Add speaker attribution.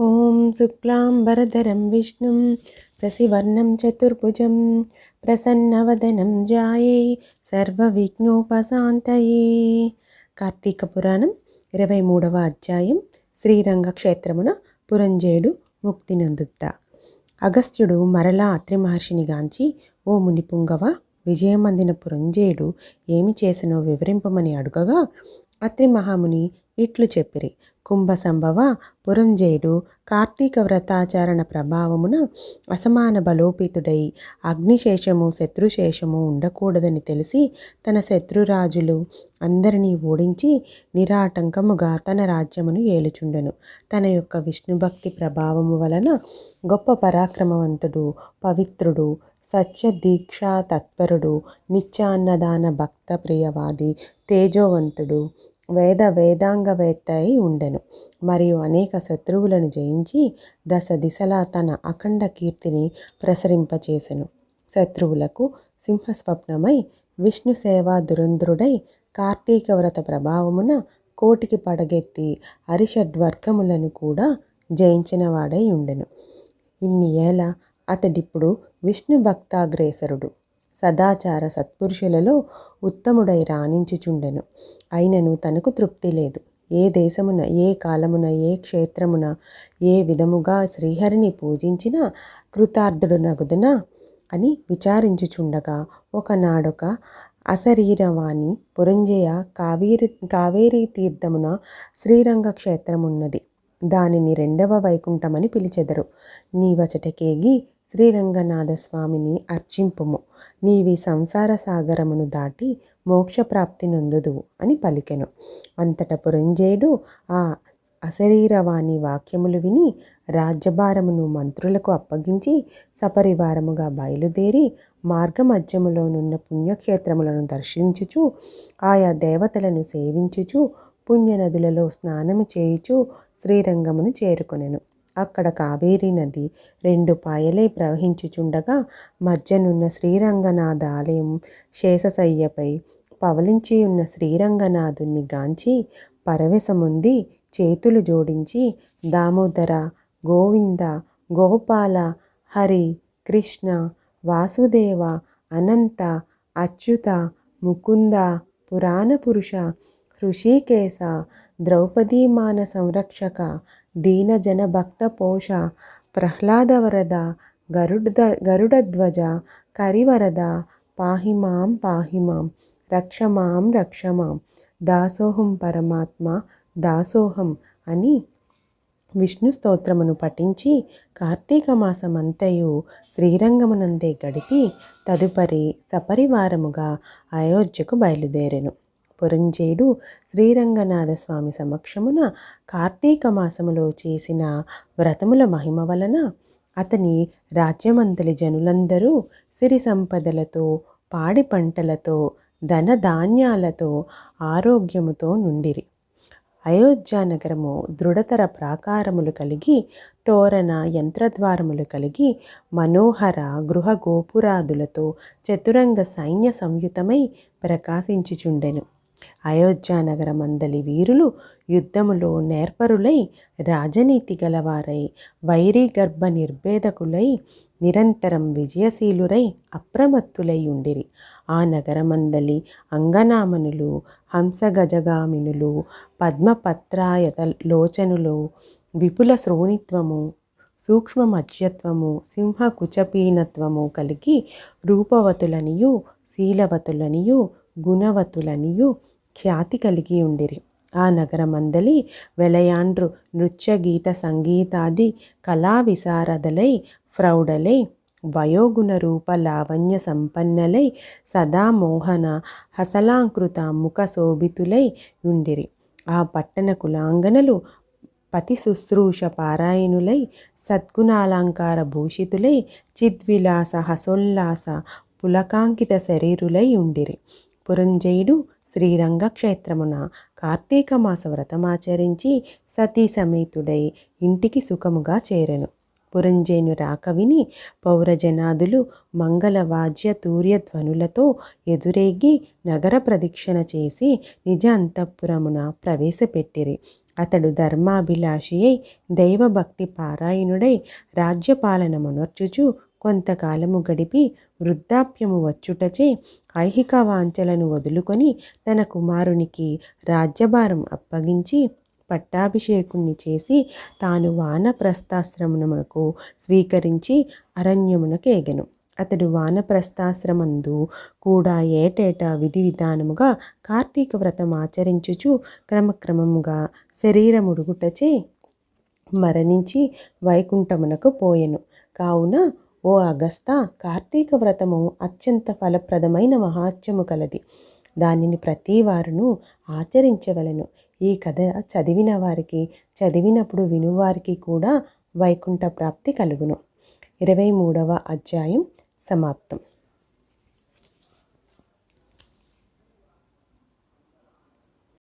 Speaker 1: ॐ शुक्लाम्बरधरं विष्णुं शशिवर्णं चतुर्भुजं ప్రసన్నవదనం జాయే సర్వవిఘ్నోపశాంతయే కార్తీక పురాణం ఇరవై మూడవ అధ్యాయం శ్రీరంగ క్షేత్రమున పురంజేడు ముక్తి నందుట అగస్త్యుడు మరలా అత్రి మహర్షిని గాంచి ఓ మునిపుంగవ విజయమందిన పురంజేయుడు ఏమి చేసినో వివరింపమని అడుగగా అత్రి మహాముని ఇట్లు చెప్పిరి కుంభ సంభవ పురంజేయుడు కార్తీక వ్రతాచరణ ప్రభావమున అసమాన బలోపేతుడై అగ్నిశేషము శత్రుశేషము ఉండకూడదని తెలిసి తన శత్రురాజులు అందరినీ ఓడించి నిరాటంకముగా తన రాజ్యమును ఏలుచుండెను. తన యొక్క విష్ణుభక్తి ప్రభావము వలన గొప్ప పరాక్రమవంతుడు పవిత్రుడు సత్య దీక్షా తత్పరుడు నిత్యాన్నదాన భక్త ప్రియవాది తేజోవంతుడు వేద వేదాంగవేత్త అయి ఉండెను. మరియు అనేక శత్రువులను జయించి దశ దిశలా తన అఖండ కీర్తిని ప్రసరింపచేసెను. శత్రువులకు సింహస్వప్నమై విష్ణు సేవా దురంధ్రుడై కార్తీక వ్రత ప్రభావమున కోటికి పడగెత్తి అరిషడ్వర్గములను కూడా జయించినవాడై ఉండెను. ఇన్ని ఏళ అతడిప్పుడు విష్ణు భక్తాగ్రేసరుడు. సదాచార సత్పురుషులలో ఉత్తముడై రాణించుచుండెను. అయినను తనకు తృప్తి లేదు. ఏ దేశమున ఏ కాలమున ఏ క్షేత్రమున ఏ విధముగా శ్రీహరిని పూజించినా కృతార్థుడునగుదునా అని విచారించుచుండగా ఒకనాడొక అశరీరవాణి పురంజయ కావేరి కావేరీ తీర్థమున శ్రీరంగ క్షేత్రమున్నది. దానిని రెండవ వైకుంఠమని పిలిచెదరు. నీవచటకేగి శ్రీరంగనాథ స్వామిని అర్చింపుము. నీవి సంసార సాగరమును దాటి మోక్షప్రాప్తి నొందుదువు అని పలికెను. అంతట పురంజేయుడు ఆ అశరీరవాణి వాక్యములు విని రాజ్యభారమును మంత్రులకు అప్పగించి సపరివారముగా బయలుదేరి మార్గమధ్యములోనున్న పుణ్యక్షేత్రములను దర్శించుచు ఆయా దేవతలను సేవించుచు పుణ్యనదులలో స్నానము చేయుచు శ్రీరంగమును చేరుకొనెను. అక్కడ కావేరీ నది రెండు పాయలై ప్రవహించుచుండగా మధ్యనున్న శ్రీరంగనాథ ఆలయం శేషశయ్యపై పవలించి ఉన్న శ్రీరంగనాథుణ్ణి గాంచి పరవశముంది చేతులు జోడించి దామోదర గోవింద గోపాల హరి కృష్ణ వాసుదేవ అనంత అచ్యుత ముకుంద పురాణ పురుష హృషికేశ ద్రౌపదీమాన సంరక్షక దీనజన భక్త పోష ప్రహ్లాదవరద గరుడ గరుడధ్వజ కరివరద పాహిమాం పాహిమాం రక్షమాం రక్షమాం దాసోహం పరమాత్మ దాసోహం అని విష్ణు స్తోత్రమును పఠించి కార్తీక మాసమంతయు శ్రీరంగమునందే గడిపి తదుపరి సపరివారముగా అయోధ్యకు బయలుదేరెను పురంజేయుడు శ్రీరంగనాథ స్వామి సమక్షమున కార్తీక మాసములో చేసిన వ్రతముల మహిమ వలన అతని రాజ్యమంతలి జనులందరూ సిరి సంపదలతో పాడి పంటలతో ధన ధాన్యాలతో ఆరోగ్యముతో నుండిరి. అయోధ్య నగరము దృఢతర ప్రాకారములు కలిగి తోరణ యంత్రద్వారములు కలిగి మనోహర గృహ గోపురాదులతో చతురంగ సైన్య సంయుతమై ప్రకాశించుచుండెను. అయోధ్య నగరమందలి వీరులు యుద్ధములో నేర్పరులై రాజనీతి గలవారై వైరీ గర్భ నిర్భేదకులై నిరంతరం విజయశీలురై అప్రమత్తులై ఉండిరి. ఆ నగరమందలి అంగనామనులు హంసగజగామినులు పద్మపత్రాయత లోచనులు విపుల శ్రోణిత్వము సూక్ష్మ మధ్యత్వము సింహ కుచపీనత్వము కలిగి రూపవతులనియు శీలవతులనియు గుణవతులనియు ఖ్యాతి కలిగి ఉండిరి. ఆ నగరమందలి వెలయాండ్రు నృత్య గీత సంగీతాది కళా విశారదలై ప్రౌఢలై వయోగుణ రూప లావణ్య సంపన్నలై సదా మోహన హసలాంకృత ముఖ శోభితులై ఉండిరి. ఆ పట్టణ కులాంగనలు పతి శుశ్రూష పారాయణులై సద్గుణాలంకార భూషితులై చిద్విలాస హసోల్లాస పులకాంకిత శరీరులై ఉండిరి. పురంజయుడు శ్రీరంగ క్షేత్రమున కార్తీక మాస వ్రతమాచరించి సతీ సమేతుడై ఇంటికి సుఖముగా చేరెను. పురంజయును రాక విని పౌరజనాదులు మంగళవాద్య తూర్యధ్వనులతో ఎదురేగి నగర ప్రదక్షిణ చేసి నిజ అంతఃపురమున ప్రవేశపెట్టిరి. అతడు ధర్మాభిలాషి అయి దైవభక్తి పారాయణుడై రాజ్యపాలన మునర్చుచు కొంతకాలము గడిపి వృద్ధాప్యము వచ్చుటచే ఐహిక వాంఛలను వదులుకొని తన కుమారునికి రాజ్యభారం అప్పగించి పట్టాభిషేకుణ్ణి చేసి తాను వానప్రస్థాశ్రమమునకు స్వీకరించి అరణ్యమునకేగెను అతడు వానప్రస్థాశ్రమందు కూడా ఏటేటా విధి విధానముగా కార్తీక వ్రతం ఆచరించుచు క్రమక్రమముగా శరీరముడుగుటచే మరణించి వైకుంఠమునకు పోయెను. కావున ఓ అగస్త కార్తీక వ్రతము అత్యంత ఫలప్రదమైన మహాత్యము కలది. దానిని ప్రతి వారును ఆచరించవలను. ఈ కథ చదివిన వారికి చదివినప్పుడు వినువారికి కూడా వైకుంఠ ప్రాప్తి కలుగును. ఇరవై మూడవ అధ్యాయం సమాప్తం.